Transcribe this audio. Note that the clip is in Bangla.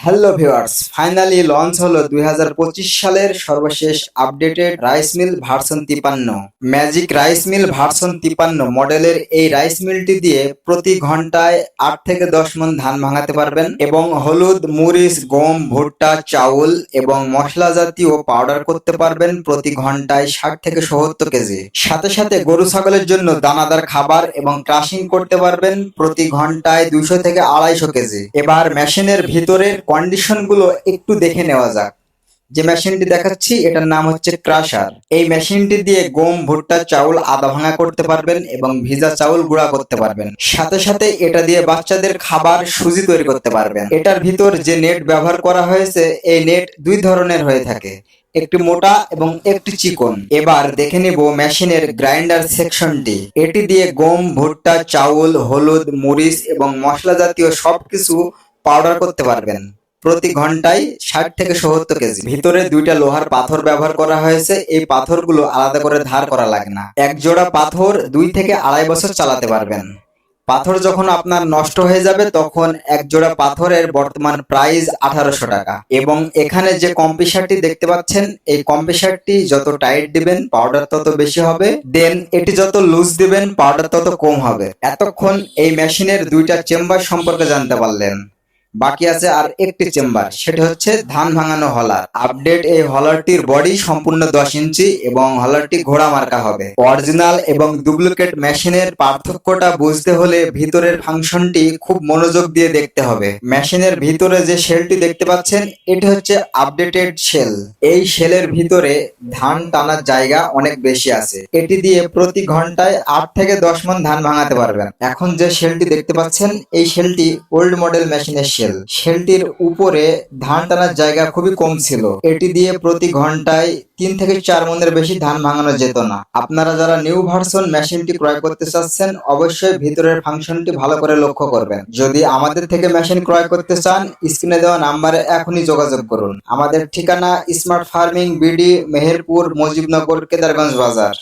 হ্যালো ভিউয়ার্স ফাইনালি লঞ্চ হলো দুই হাজার পঁচিশ সালের সর্বশেষ আপডেটেড রাইস মিল ভার্সন তিপান্ন ম্যাজিক রাইস মিল ভার্সন তিপান্ন মডেলের এই রাইস মিলটি দিয়ে প্রতি ঘন্টায় আট থেকে দশ মন ধান ভাঙাতে পারবেন এবং হলুদ, মরিচ, গম, ভুট্টা, চাউল এবং মশলা জাতীয় পাউডার করতে পারবেন প্রতি ঘন্টায় ষাট থেকে সত্তর কেজি। সাথে সাথে গরু ছাগলের জন্য দানাদার খাবার এবং ক্রাশিং করতে পারবেন প্রতি ঘন্টায় দুশো থেকে আড়াইশো কেজি। এবার মেশিনের ভিতরের কন্ডিশনগুলো একটু দেখে নেওয়া যাক। যে মেশিনটি দেখাচ্ছি, এটার নাম হচ্ছে ক্রাশার। এই মেশিনটি দিয়ে গম, ভুট্টা, চাউল, আদা ভাঙা করতে পারবেন এবং ভিজা চাউল গুঁড়া করতে পারবেন। সাথে সাথে এটা দিয়ে বাচ্চাদের খাবার সুজি তৈরি করতে পারবেন। এটার ভিতর যে নেট ব্যবহার করা হয়েছে, এই নেট দুই ধরনের হয়ে থাকে। একটি মোটা এবং একটি চিকন। এবার দেখে নিব মেশিনের গ্রাইন্ডার সেকশনটি। এটি দিয়ে গম, ভুট্টা, চাউল, হলুদ, মরিচ এবং মশলা জাতীয় সবকিছু পাউডার করতে পারবেন। প্রতি ঘন্টায় ষাট থেকে সত্তর কেজি। ভিতরে দুইটা লোহার পাথর ব্যবহার করা হয়েছে। এই পাথরগুলো আলাদা করে ধার করা লাগে না। এক জোড়া পাথর দুই থেকে আড়াই বছর চালাতে পারবেন। পাথর যখন আপনার নষ্ট হয়ে যাবে, তখন এক জোড়া পাথরের বর্তমান প্রাইস আঠারোশো টাকা। এবং এখানে যে কম্পিসারটি দেখতে পাচ্ছেন, এই কম্পিসারটি যত টাইট দিবেন, পাউডার তত বেশি হবে। দেন এটি যত লুজ দিবেন, পাউডার তত কম হবে। এতক্ষণ এই মেশিনের দুইটা চেম্বার সম্পর্কে জানতে পারলেন। বাকি আছে আর একটি চেম্বার, সেটি হচ্ছে ধান ভাঙানো হলার। আপডেট এই হলারটির বডি সম্পূর্ণ দশ ইঞ্চি এবং হলারটি ঘোড়া মার্কা হবে। অরিজিনাল এবং ডুপ্লিকেট মেশিনের পার্থক্যটা বুঝতে হলে ভিতরের ফাংশনটি খুব মনোযোগ দিয়ে দেখতে হবে। মেশিনের ভিতরে যে শেলটি দেখতে পাচ্ছেন, এটি হচ্ছে আপডেটেড শেল। এই শেলের ভিতরে ধান টানার জায়গা অনেক বেশি আছে। এটি দিয়ে প্রতি ঘন্টায় আট থেকে দশ মন ধান ভাঙাতে পারবেন। এখন যে শেলটি দেখতে পাচ্ছেন, এই শেলটি ওল্ড মডেল মেশিনের শেল। শেলটির উপরে ধান টানার জায়গা খুবই কম ছিল। এটি দিয়ে প্রতি ঘন্টায় তিন থেকে চার মনের বেশি ধান ভাঙানো যেত না। আপনারা যারা নিউ ভার্সন মেশিনটি ক্রয় করতে চাচ্ছেন, অবশ্যই ভিতরের ফাংশনটি ভালো করে লক্ষ্য করবেন। যদি আমাদের থেকে মেশিন ক্রয় করতে চান, স্ক্রিনে দেওয়া নাম্বারে এখনই যোগাযোগ করুন। আমাদের ঠিকানা smart farming BD, Meherpur, Mujibnagar, Kedarganj বাজার।